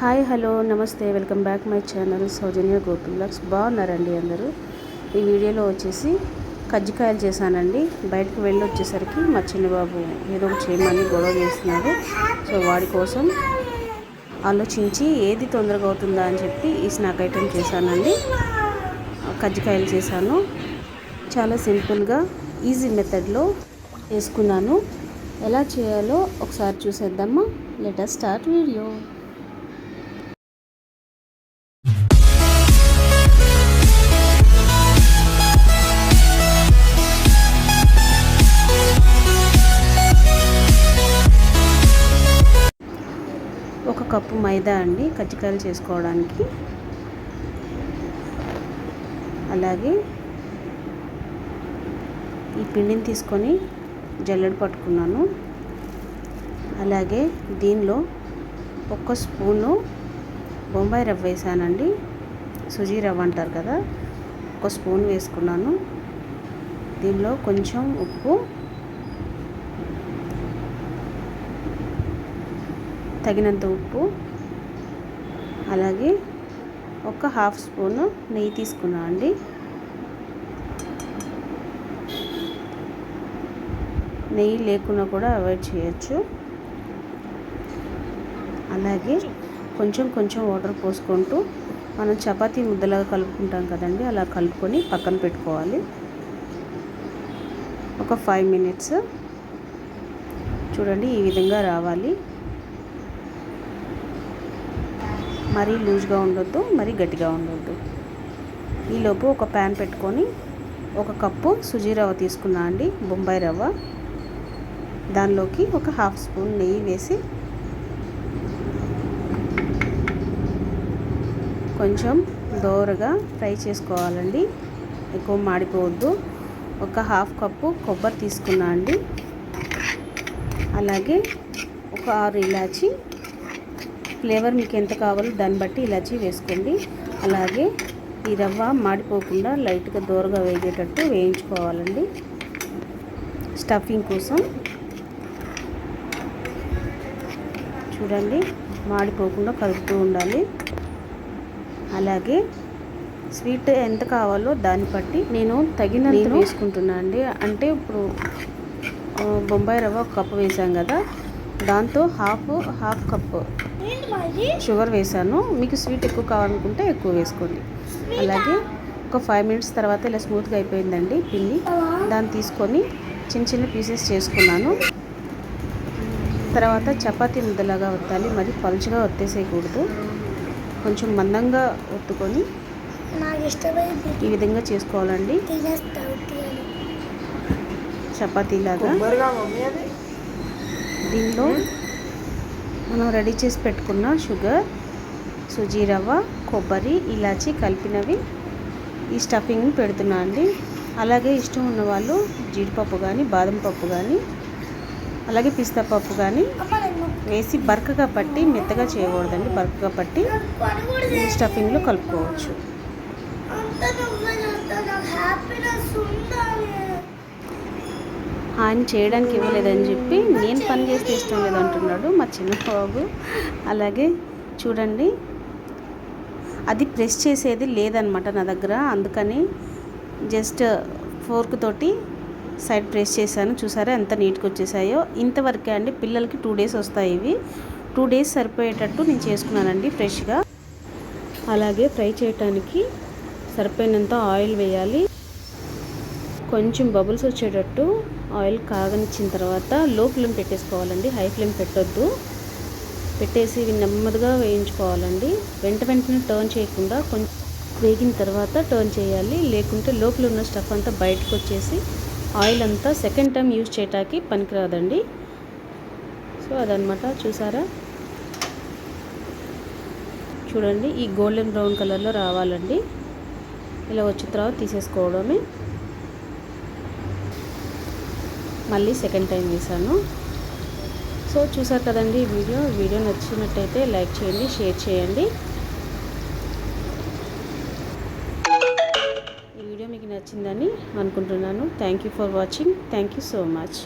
Hi hello నమస్తే welcome back my channel Soujanya గోపిల్లక్స్ బాగున్నారండి అందరూ? ఈ వీడియోలో వచ్చేసి కజ్జికాయలు చేశానండి. బయటకు వెళ్ళి వచ్చేసరికి మా చిన్నబాబు ఏదో ఒకటి చేయమని గొడవ చేస్తున్నాడు. సో వాడి కోసం ఆలోచించి ఏది తొందరగా అవుతుందా అని చెప్పి ఈ స్నాక్ ఐటెం చేశానండి. కజ్జికాయలు చేశాను. చాలా సింపుల్గా ఈజీ మెథడ్లో వేసుకున్నాను. ఎలా చేయాలో ఒకసారి చూసేద్దామా? Let's start video. కప్పు మైదా అండి కజ్జికాయలు చేసుకోవడానికి. అలాగే ఈ పిండిని తీసుకొని జల్లెడ పట్టుకున్నాను. అలాగే దీనిలో ఒక్క స్పూను బొంబాయి రవ్వ వేసానండి. సుజీ రవ్వ అంటారు కదా ఒక స్పూన్ వేసుకున్నాను. దీనిలో కొంచెం ఉప్పు తగినంత ఉప్పు అలాగే ఒక హాఫ్ స్పూను నెయ్యి తీసుకున్నా అండి. నెయ్యి లేకుండా కూడా అవాయిడ్ చేయొచ్చు. అలాగే కొంచెం కొంచెం వాటర్ పోసుకుంటూ మనం చపాతీ ముద్దలాగా కలుపుకుంటాం కదండి అలా కలుపుకొని పక్కన పెట్టుకోవాలి. ఒక ఫైవ్ మినిట్స్. చూడండి ఈ విధంగా రావాలి. మరీ లూజ్గా ఉండొద్దు మరీ గట్టిగా ఉండొద్దు. ఈలోపు ఒక ప్యాన్ పెట్టుకొని ఒక కప్పు సుజీ రవ్వ తీసుకున్నా అండి బొంబాయి రవ్వ. దానిలోకి ఒక హాఫ్ స్పూన్ నెయ్యి వేసి కొంచెం దోరగా ఫ్రై చేసుకోవాలండి ఎక్కువ మాడిపోవద్దు. ఒక హాఫ్ కప్పు కొబ్బరి తీసుకున్నా అండి. అలాగే ఒక ఆరు ఇలాచి ఫ్లేవర్ మీకు ఎంత కావాలో దాన్ని బట్టి ఇలాచి వేసుకోండి. అలాగే ఈ రవ్వ మాడిపోకుండా లైట్గా దూరగా వేగేటట్టు వేయించుకోవాలండి. స్టఫింగ్ కోసం. చూడండి మాడిపోకుండా కలుపుతూ ఉండాలి. అలాగే స్వీట్ ఎంత కావాలో దాన్ని బట్టి నేను తగినంత వేసుకుంటున్నా అండి. అంటే ఇప్పుడు బొంబాయి రవ్వ ఒక కప్పు వేసాం కదా దాంతో హాఫ్ హాఫ్ కప్ షుగర్ వేసాను మీకు స్వీట్ ఎక్కువ కావాలనుకుంటే ఎక్కువ వేసుకోండి. అలాగే ఒక ఫైవ్ మినిట్స్ తర్వాత ఇలా స్మూత్గా అయిపోయిందండి పిండి. దాన్ని తీసుకొని చిన్న చిన్న పీసెస్ చేసుకున్నాను. తర్వాత చపాతీ ముద్దలాగా వత్తాలి. మరి పలుచగా ఒత్తేసేయకూడదు కొంచెం మందంగా ఒత్తుకొని ఈ విధంగా చేసుకోవాలండి. చపాతీలాగా. దీనిలో మనం రెడీ చేసి పెట్టుకున్న షుగర్ సుజీ రవ్వ కొబ్బరి ఇలాచి కలిపినవి ఈ స్టఫింగ్ని పెడుతున్నా అండి. అలాగే ఇష్టం ఉన్న వాళ్ళు జీడిపప్పు కానీ బాదం పప్పు కానీ అలాగే పిస్తా పప్పు కానీ వేసి బరకగా పట్టి మెత్తగా చేయకూడదండి. బరకగా పట్టి ఈ స్టఫింగ్లో కలుపుకోవచ్చు. ఆయన చేయడానికి ఇవ్వలేదని చెప్పి నేను పని చేస్తే ఇష్టం లేదంటున్నాడు మా చిన్న బాబు అలాగే చూడండి అది ప్రెస్ చేసేది లేదనమాట నా దగ్గర. అందుకని జస్ట్ ఫోర్క్ తోటి సైడ్ ప్రెస్ చేశాను. చూసారా ఎంత నీట్గా వచ్చేసాయో. ఇంతవరకే అండి పిల్లలకి టూ డేస్ వస్తాయి ఇవి. టూ డేస్ సరిపోయేటట్టు నేను చేసుకున్నానండి ఫ్రెష్గా అలాగే ఫ్రై చేయటానికి సరిపోయినంత ఆయిల్ వేయాలి. కొంచెం బబుల్స్ వచ్చేటట్టు ఆయిల్ కాగనిచ్చిన తర్వాత లో ఫ్లేమ్ పెట్టేసుకోవాలండి హై ఫ్లేమ్ పెట్టొద్దు. పెట్టేసి ఇవి నెమ్మదిగా వేయించుకోవాలండి. వెంట వెంటనే టర్న్ చేయకుండా కొంచెం వేగిన తర్వాత టర్న్ చేయాలి. లేకుంటే లోపల ఉన్న స్టఫ్ అంతా బయటకు వచ్చేసి ఆయిల్ అంతా సెకండ్ టైం యూజ్ చేయటానికి పనికిరాదండి. సో అదనమాట చూసారా? చూడండి ఈ గోల్డెన్ బ్రౌన్ కలర్లో రావాలండి. ఇలా వచ్చిన తర్వాత తీసేసుకోవడమే. మళ్ళీ సెకండ్ టైం వేసాను సో చూసారు కదండి ఈ వీడియో. వీడియో నచ్చినట్టయితే లైక్ చేయండి షేర్ చేయండి. ఈ వీడియో మీకు నచ్చిందని అనుకుంటున్నాను. Thank you for watching thank you so much